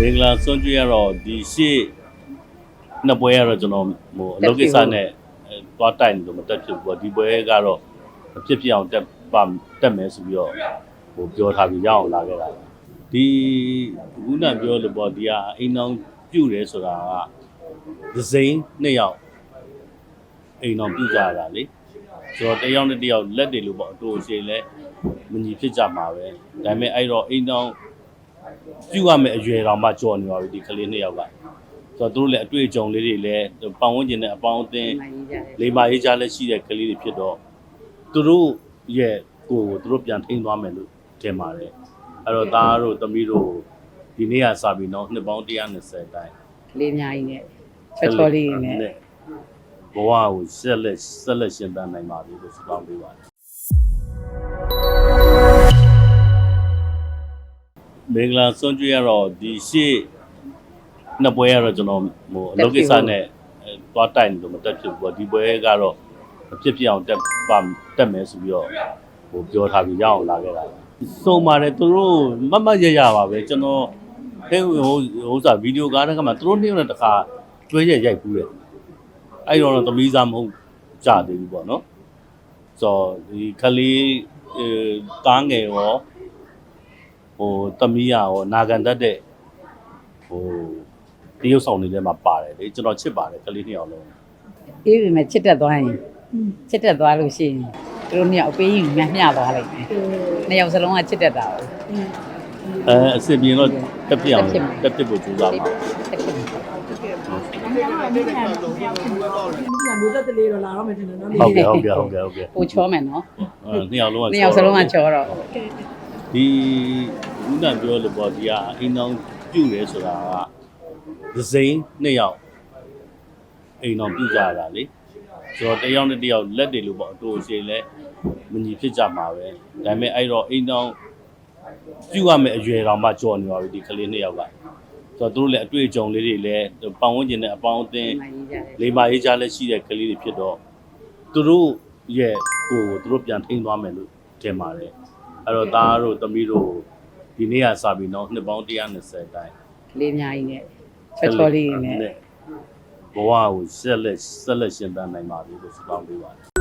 မင်္ဂလာဆွန်ကျွေးရတော့ဒီရှေ့နှစ်ပွဲကတော့ကျွန်တော်ဟိုအလုပ်ကိစ္စနဲ့အဲသွားတိုင်လို့မတက်ဖြစ်ဘူးပေါ့ဒီပွဲကတော့အဖြစ်ဖြစ်အောင်တက်ပါတက်မယ်ဆိုပြီးတော့ဟိုပြောထားပြီးရအောင်လာခဲ့တာဒီခုနပြောလို့ပေါ့ဒီဟာအိမ်အောင်ပြုတ်တယ်ဆိုတာကဒဇိန်နှစ်ယောက်အိမ်အောင်ပြုတ်ကြတာလေဆိုတော့တစ်ယောက်နဲ့တစ်ယောက်လက်တွေလို့ပေါ့အတူရှိလဲမညီဖြစ်ကြမှာပဲဒါပေမဲ့အဲ့တော့အိမ်အောင် ပြုရမယ့်အရွယ်တော်မှကြော်နေပါပြီဒီကလေးနှစ်ယောက်ကဆိုတော့သူတို့လည်းအတွေ့အကြုံလေးတွေလည်းပတ်ဝန်းကျင်နဲ့အပေါင်းအသင်းမှန်ကြီးကြတယ်လေမာရေးကြလည်းရှိတဲ့ကလေးတွေဖြစ်တော့သူတို့ရဲ့ကိုယ်ကိုသူတို့ပြန်ထိန်းသွားမယ်လို့ထင်ပါတယ်အဲ့တော့သားတို့သမီးတို့ဒီနေ့ကစပြီးတော့နှစ်ပေါင်း120တိုင်ကလေးအများကြီးနဲ့ချောချောလေးနဲ့ဘဝကိုဆက်လက်ဆက်လက်ရှင်သန်နိုင်ပါပြီလို့ဆုတောင်းပေးပါတယ် မင်္ဂလာဆွန်ကျွေးရတော့ဒီရှေ့နှစ်ပွဲကတော့ကျွန်တော်ဟိုအလုပ်ကိစ္စနဲ့အဲသွားတိုင်လို့မတက်ဖြစ်ဘူးပေါ့ဒီပွဲကတော့အဖြစ်ဖြစ်အောင်တက်ပါတက်မယ်ဆိုပြီးတော့ဟိုပြောထားပြီးရအောင်လာခဲ့တာစုံပါတယ်သူတို့မတ်မတ်ရရပါပဲကျွန်တော်ဟဲဟိုဟိုစားဗီဒီယိုကားတဲ့ကမှသူတို့နှစ်ယောက်နဲ့တခါတွဲရရိုက်ဘူးတယ်အဲ့တော့တော့သမီးစားမဟုတ်ကြသေးဘူးပေါ့နော်ဆိုတော့ဒီခလေးအဲတားငယ်ရော ဟိုသမီးရရောနာကန်တတ်တဲ့ဟိုတရုပ်ဆောင်တွေထဲမှာပါတယ်လေကျွန်တော်ချစ်ပါတယ်ကလေးနှစ်ယောက်လုံးအေးပြီမဲ့ချစ်တက်သွားရင်ချစ်တက်သွားလို့ရှိရင်သူတို့နှစ်ယောက်အပေးရင်မျှမျှသွားလိုက်တယ်နှစ်ယောက်စလုံးကချစ်တက်တာပဲအဲအစ်စ်ပြင်းတော့တက်ပြအောင်တက်ပြဖို့ကြိုးစားပါတက်ဖြစ်နေမျိုးသက်တလေးတော့လာတော့မယ်ထင်တယ်နော်ဟုတ်ကဲ့ဟုတ်ကဲ့ဟုတ်ကဲ့ဟုတ်ကဲ့ပိုချောမယ်နော်အဲနှစ်ယောက်လုံးကနှစ်ယောက်စလုံးကချောတော့ဒီ ဦးနာပြောလို့ပေါ့ဒီဟာအိမ်အောင်ပြုတ်တယ်ဆိုတာကဒဇိန်နှစ်ယောက်အိမ်အောင်ပြုတ်ကြတာလေဆိုတော့တစ်ယောက်နဲ့တစ်ယောက်လက်တွေလို့ပေါ့အတူရှိလဲမညီဖြစ်ကြမှာပဲဒါပေမဲ့အဲ့တော့အိမ်အောင်ပြုတ်ရမယ့်အရွယ်တော်မှကြော်နေပါပြီဒီကလေးနှစ်ယောက်ကဆိုတော့သူတို့လည်းအတွေ့အကြုံလေးတွေလည်းပတ်ဝန်းကျင်နဲ့အပေါင်းအသင်းမှန်ကြီးကြတယ်လေမာရေးကြလည်းရှိတဲ့ကလေးတွေဖြစ်တော့သူတို့ရဲ့ကိုယ်ကိုသူတို့ပြန်ထိန်းသွားမယ်လို့ထင်ပါတယ်အဲ့တော့သားတို့သမီးတို့ ဒီနေ့ကစပြီးတော့နှစ်ပေါင်း120တိုင်ကလေးအများကြီးနဲ့ချောချောလေးနဲ့ဘဝကိုဆက်လက်ဆက်လက်ရှင်သန်နိုင်ပါပြီလို့ဆုတောင်းပေးပါတယ်